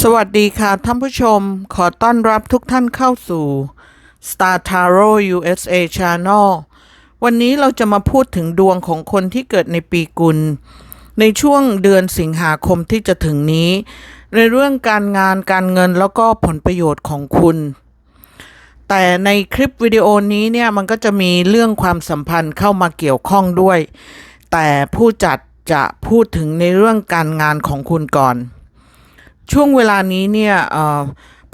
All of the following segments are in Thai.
สวัสดีค่ะท่านผู้ชม ขอต้อนรับทุกท่านเข้าสู่ Star Tarot USA Channel วันนี้เราจะมาพูดถึงดวงของคนที่เกิดในปีกุล ในช่วงเดือนสิงหาคมที่จะถึงนี้ ในเรื่องการงานการเงินแล้วก็ผลประโยชน์ของคุณ แต่ในคลิปวิดีโอนี้เนี่ยมันก็จะมีเรื่องความสัมพันธ์เข้ามาเกี่ยวข้องด้วย แต่ผู้จัดจะพูดถึงในเรื่องการงานของคุณก่อน ช่วงเวลานี้เนี่ย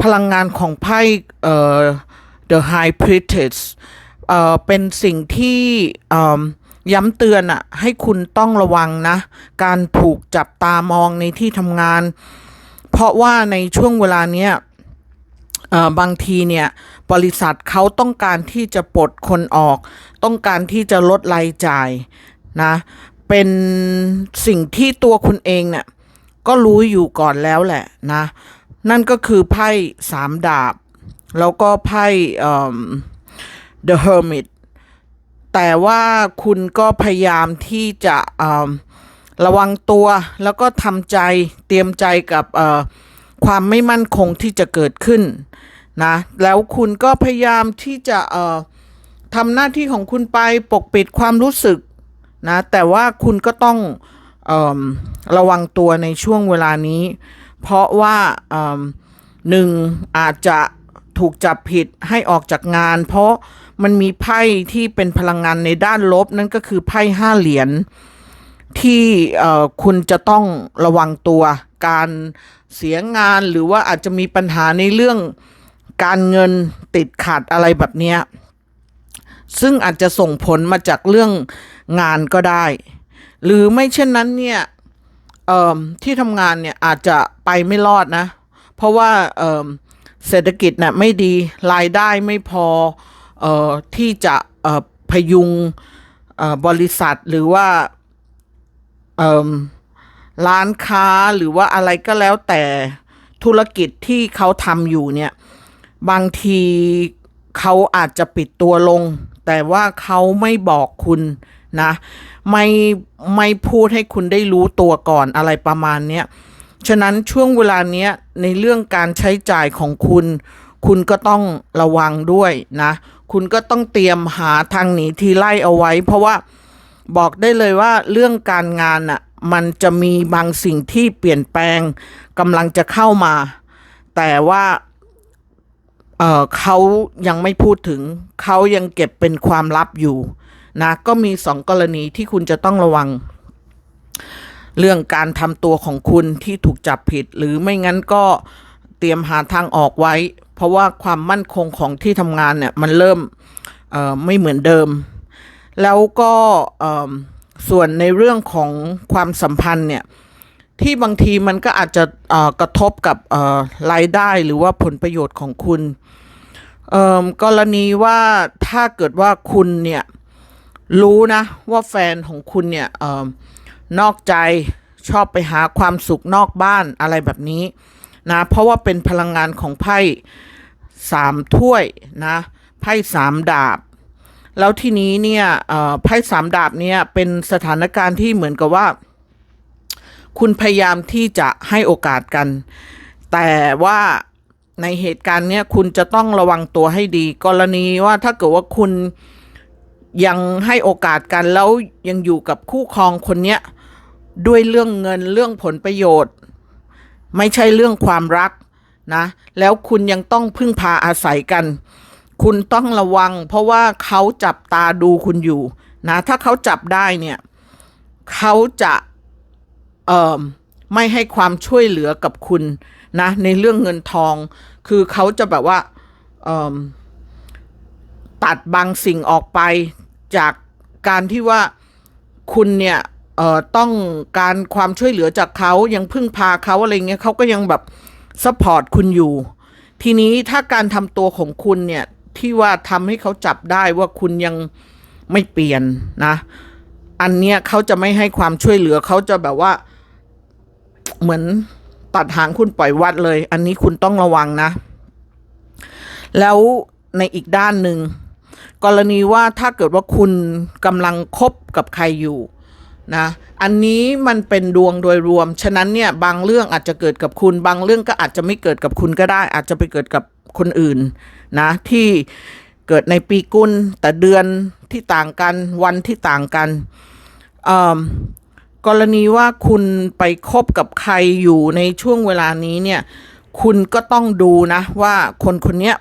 พลังงานของไพ่ The High Priestess เป็นสิ่งที่ย้ำเตือนอะให้คุณต้องระวังนะ การถูกจับตามองในที่ทำงาน เพราะว่าในช่วงเวลาเนี้ยบางทีเนี่ยบริษัทเขาต้องการที่จะปลดคนออก ต้องการที่จะลดรายจ่ายนะ เป็นสิ่งที่ตัวคุณเองเนี่ย ก็รู้อยู่ก่อนแล้วแหละนะ นั่นก็คือไพ่สามดาบ แล้วก็ไพ่เอิ่ม The Hermit แต่ว่าคุณก็พยายามที่จะเอิ่มระวังตัว แล้วก็ทำใจเตรียมใจกับเอ่อความไม่มั่นคงที่จะเกิดขึ้นนะแล้วคุณก็พยายามที่จะเอ่อทำหน้าที่ของคุณไปปกปิดความรู้สึกนะแต่ว่าคุณก็ต้อง ระวังตัวในช่วงเวลานี้ เพราะว่าหนึ่งอาจจะถูกจับผิดให้ออกจากงาน เพราะมันมีไพ่ที่เป็นพลังงานในด้านลบ นั่นก็คือไพ่ห้าเหรียญที่คุณจะต้องระวังตัวการเสียงานหรือว่าอาจจะมีปัญหาในเรื่องการเงินติดขัดอะไรแบบนี้ ซึ่งอาจจะส่งผลมาจากเรื่องงานก็ได้ หรือไม่เช่นนั้นเนี่ยที่ทำงานเนี่ยอาจจะไปไม่รอดนะ เพราะว่าเเศรษฐกิจน่ะไม่ดีรายได้ไม่พออที่จะพยุงบริษัทหรือว่าร้านค้าหรือว่าอะไรก็แล้วแต่ธุรกิจที่เขาทำอยู่เนี่ย บางทีเขาอาจจะปิดตัวลง แต่ว่าเขาไม่บอกคุณ นะ ไม่ไม่พูดให้คุณได้รู้ตัวก่อนอะไรประมาณเนี้ยฉะนั้นช่วงเวลาเนี้ยในเรื่องการใช้จ่ายของคุณ คุณก็ต้องระวังด้วยนะ คุณก็ต้องเตรียมหาทางหนีทีไล่เอาไว้ เพราะว่าบอกได้เลยว่าเรื่องการงานอะมันจะมีบางสิ่งที่เปลี่ยนแปลงกำลังจะเข้ามา แต่ว่าเออเขายังไม่พูดถึง เขายังเก็บเป็นความลับอยู่ นะก็มีสองกรณีที่คุณจะต้องระวัง เรื่องการทำตัวของคุณที่ถูกจับผิด หรือไม่งั้นก็เตรียมหาทางออกไว้ เพราะว่าความมั่นคงของที่ทำงานเนี่ยมันเริ่มไม่เหมือนเดิม แล้วก็ส่วนในเรื่องของความสัมพันธ์เนี่ยที่บางทีมันก็อาจจะกระทบกับรายได้หรือว่าผลประโยชน์ของคุณกรณีว่าถ้าเกิดว่าคุณเนี่ย รู้นะว่าแฟนของคุณเนี่ยเออนอกใจชอบไปหาความสุขนอกบ้านอะไรแบบนี้นะเพราะว่าเป็นพลังงานของไพ่สามถ้วยนะไพ่สามดาบ แล้วทีนี้เนี่ยไพ่สามดาบเนี่ยเป็นสถานการณ์ที่เหมือนกับว่า คุณพยายามที่จะให้โอกาสกัน แต่ว่าในเหตุการณ์เนี้ยคุณจะต้องระวังตัวให้ดี กรณีว่าถ้าเกิดว่าคุณ ยังให้โอกาสกันแล้วยังอยู่กับคู่ครองคนเนี้ยด้วยเรื่องเงินเรื่องผลประโยชน์ ไม่ใช่เรื่องความรักนะ แล้วคุณยังต้องพึ่งพาอาศัยกัน คุณต้องระวัง เพราะว่าเขาจับตาดูคุณอยู่นะ ถ้าเขาจับได้เนี่ยเขาจะเอ่อไม่ให้ความช่วยเหลือกับคุณนะ ในเรื่องเงินทอง คือเขาจะแบบว่าเอิ่ม ตัดบางสิ่งออกไปจากการที่ว่าคุณเนี่ยเอ่อต้องการความช่วยเหลือจากเขายังพึ่งพาเขาอะไรเงี้ยเขาก็ยังแบบซัพพอร์ตคุณอยู่ ทีนี้ถ้าการทำตัวของคุณเนี่ย ที่ว่าทำให้เขาจับได้ว่าคุณยังไม่เปลี่ยนนะ อันเนี้ยเขาจะไม่ให้ความช่วยเหลือเขาจะแบบว่า เหมือนตัดหางคุณปล่อยวัดเลย อันนี้คุณต้องระวังนะ แล้วในอีกด้านหนึ่ง กรณีว่าถ้าเกิดว่าคุณกำลังคบกับใครอยู่นะอันนี้มันเป็นดวงโดยรวม ฉะนั้นเนี่ยบางเรื่องอาจจะเกิดกับคุณ บางเรื่องก็อาจจะไม่เกิดกับคุณก็ได้ อาจจะไปเกิดกับคนอื่นนะที่เกิดในปีกุลแต่เดือนที่ต่างกันวันที่ต่างกันกรณีว่าคุณไปคบกับใครอยู่ในช่วงเวลานี้เนี่ยคุณก็ต้องดูนะว่าคนคนเนี้ย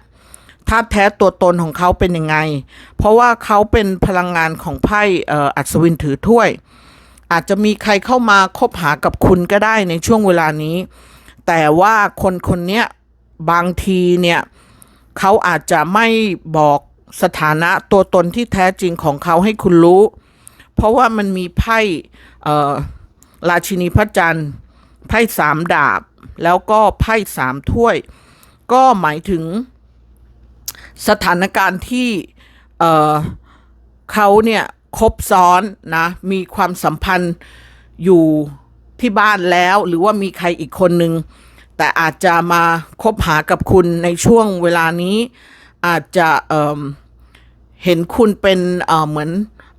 ธาตุแท้ตัวตนของเขาเป็นยังไง เพราะว่าเขาเป็นพลังงานของไพ่อัศวินถือถ้วย อาจจะมีใครเข้ามาคบหากับคุณก็ได้ในช่วงเวลานี้ แต่ว่าคนคนเนี้ยบางทีเนี่ยเขาอาจจะไม่บอกสถานะตัวตนที่แท้จริงของเขาให้คุณรู้ เพราะว่ามันมีไพ่ราชินีพระจันทร์ไพ่สามดาบ แล้วก็ไพ่สามถ้วย ก็หมายถึง สถานการณ์ที่เออเขาเนี่ยคบซ้อนนะมีความสัมพันธ์อยู่ที่บ้านแล้ว หรือว่ามีใครอีกคนหนึ่งแต่อาจจะมาคบหากับคุณในช่วงเวลานี้ อาจจะเเห็นคุณเป็นเออเหมือน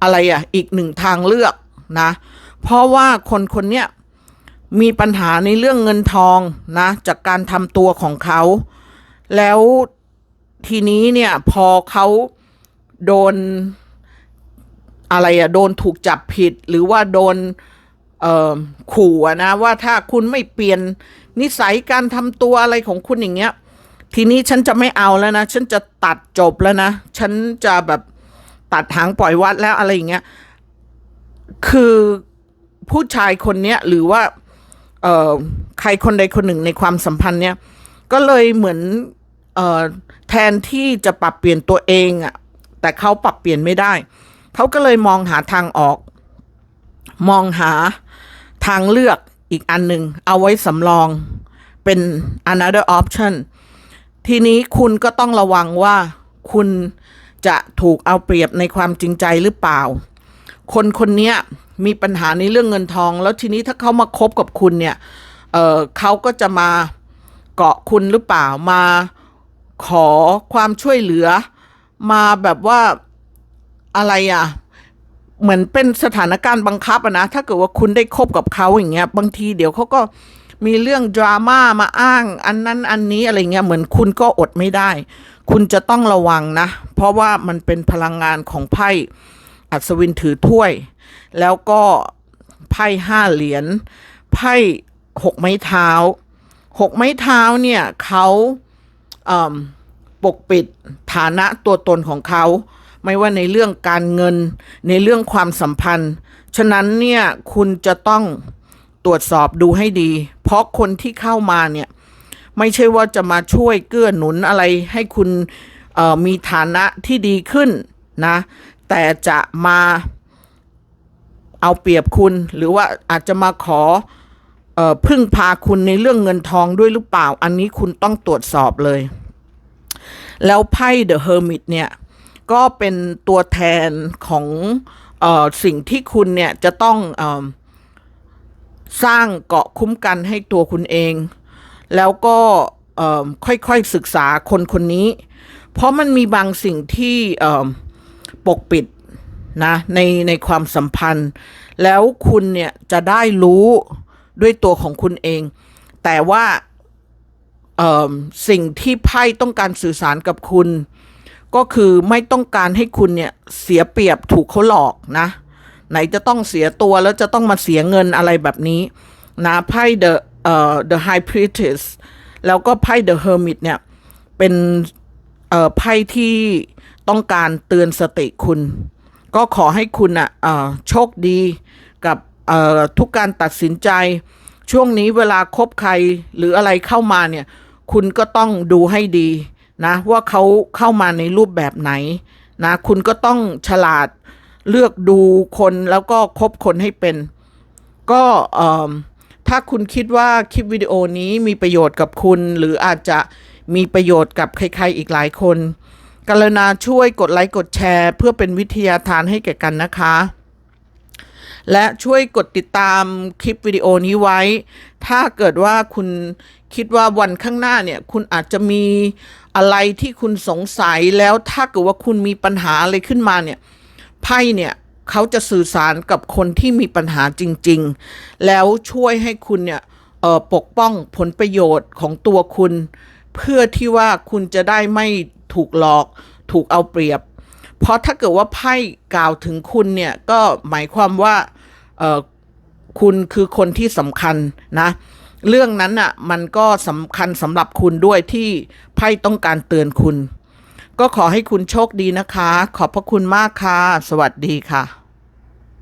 อะไรอะอีกหนึ่งทางเลือกนะ เพราะว่าคนคนเนี้ยมีปัญหาในเรื่องเงินทองนะจากการทำตัวของเขา แล้ว ทีนี้เนี่ยพอเขาโดนอะไรอะโดนถูกจับผิด หรือว่าโดนขู่นะว่าถ้าคุณไม่เปลี่ยนนิสัยการทำตัวอะไรของคุณอย่างเงี้ย ทีนี้ฉันจะไม่เอาแล้วนะ ฉันจะตัดจบแล้วนะ ฉันจะแบบตัดหางปล่อยวัดแล้วอะไรอย่างเงี้ย คือผู้ชายคนเนี้ยหรือว่าใครคนใดคนหนึ่งในความสัมพันธ์เนี้ยก็เลยเหมือนอ แทนที่จะปรับเปลี่ยนตัวเองอะ่ะแต่เขาปรับเปลี่ยนไม่ได้ เขาก็เลยมองหาทางออก มองหาทางเลือกอีกอันหนึ่งเอาไว้สำรองเป็น another option ทีนี้คุณก็ต้องระวังว่าคุณจะถูกเอาเปรียบในความจริงใจหรือเปล่า คนคนนี้มีปัญหาในเรื่องเงินทอง แล้วทีนี้ถ้าเขามาคบกับคุณเนี่ยเเขาก็จะมาเกาะคุณหรือเปล่ามา ขอความช่วยเหลือ มาแบบว่าอะไรอะ เหมือนเป็นสถานการณ์บังคับอะนะ ถ้าเกิดว่าคุณได้คบกับเขาอย่างเงี้ย บางทีเดี๋ยวเขาก็มีเรื่องดราม่ามาอ้าง อันนั้นอันนี้อะไรเงี้ยเหมือนคุณก็อดไม่ได้ คุณจะต้องระวังนะ เพราะว่ามันเป็นพลังงานของไพ่อัศวินถือถ้วย แล้วก็ไพ่ห้าเหรียญไพ่หกไม้เท้าหกไม้เท้าเนี่ยเขา ปกปิดฐานะตัวตนของเขา ไม่ว่าในเรื่องการเงินในเรื่องความสัมพันธ์ ฉะนั้นเนี่ยคุณจะต้องตรวจสอบดูให้ดี เพราะคนที่เข้ามาเนี่ยไม่ใช่ว่าจะมาช่วยเกื้อหนุนอะไรให้คุณมีฐานะที่ดีขึ้นนะแต่จะมาเอาเปรียบคุณหรือว่าอาจจะมาขอออพึ่งพาคุณในเรื่องเงินทองด้วยหรือเปล่า อันนี้คุณต้องตรวจสอบเลย แล้วไพ่ The Hermit เนี่ย ก็เป็นตัวแทนของออสิ่งที่คุณเนี่ยจะต้องอสร้างเกาะคุ้มกันให้ตัวคุณเอง แล้วก็ค่อยๆศึกษาคนคนนี้ เพราะมันมีบางสิ่งที่ปกปิดนะในในความสัมพันธ์ แล้วคุณเนี่ยจะได้รู้ด้วยตัวของคุณเอง แต่ว่า สิ่งที่ไพ่ต้องการสื่อสารกับคุณ ก็คือไม่ต้องการให้คุณเนี่ยเสียเปรียบถูกเขาหลอกนะ ไหนจะต้องเสียตัวแล้วจะต้องมาเสียเงินอะไรแบบนี้นะไพ่ the เอ่อ the high priestess แล้วก็ไพ่ the hermit เนี่ย เป็นเอ่อไพ่ที่ต้องการเตือนสติคุณ ก็ขอให้คุณอะเอ่อโชคดีกับเอ่อทุกการตัดสินใจ ช่วงนี้เวลาคบใครหรืออะไรเข้ามาเนี่ย คุณก็ต้องดูให้ดีนะว่าเขาเข้ามาในรูปแบบไหนนะคุณก็ต้องฉลาดเลือกดูคนแล้วก็คบคนให้เป็น ก็ถ้าคุณคิดว่าคลิปวิดีโอนี้มีประโยชน์กับคุณ หรืออาจจะมีประโยชน์กับใครๆอีกหลายคน กรุณาช่วยกดไลค์กดแชร์ เพื่อเป็นวิทยาทานให้แก่กันนะคะ และช่วยกดติดตามคลิปวิดีโอนี้ไว้ ถ้าเกิดว่าคุณคิดว่าวันข้างหน้าเนี่ยคุณอาจจะมีอะไรที่คุณสงสัยแล้วถ้าเกิดว่าคุณมีปัญหาอะไรขึ้นมาเนี่ยไพ่เนี่ยเขาจะสื่อสารกับคนที่มีปัญหาจริง ๆ แล้วช่วยให้คุณเนี่ยปกป้องผลประโยชน์ของตัวคุณ เพื่อที่ว่าคุณจะได้ไม่ถูกหลอก ถูกเอาเปรียบ เพราะถ้าเกิดว่าไพ่กล่าวถึงคุณเนี่ยก็หมายความว่าเออคุณคือคนที่สำคัญนะ เรื่องนั้นอะมันก็สำคัญสำหรับคุณด้วยที่ไพ่ต้องการเตือนคุณ ก็ขอให้คุณโชคดีนะคะ ขอบพระคุณมากค่ะ สวัสดีค่ะ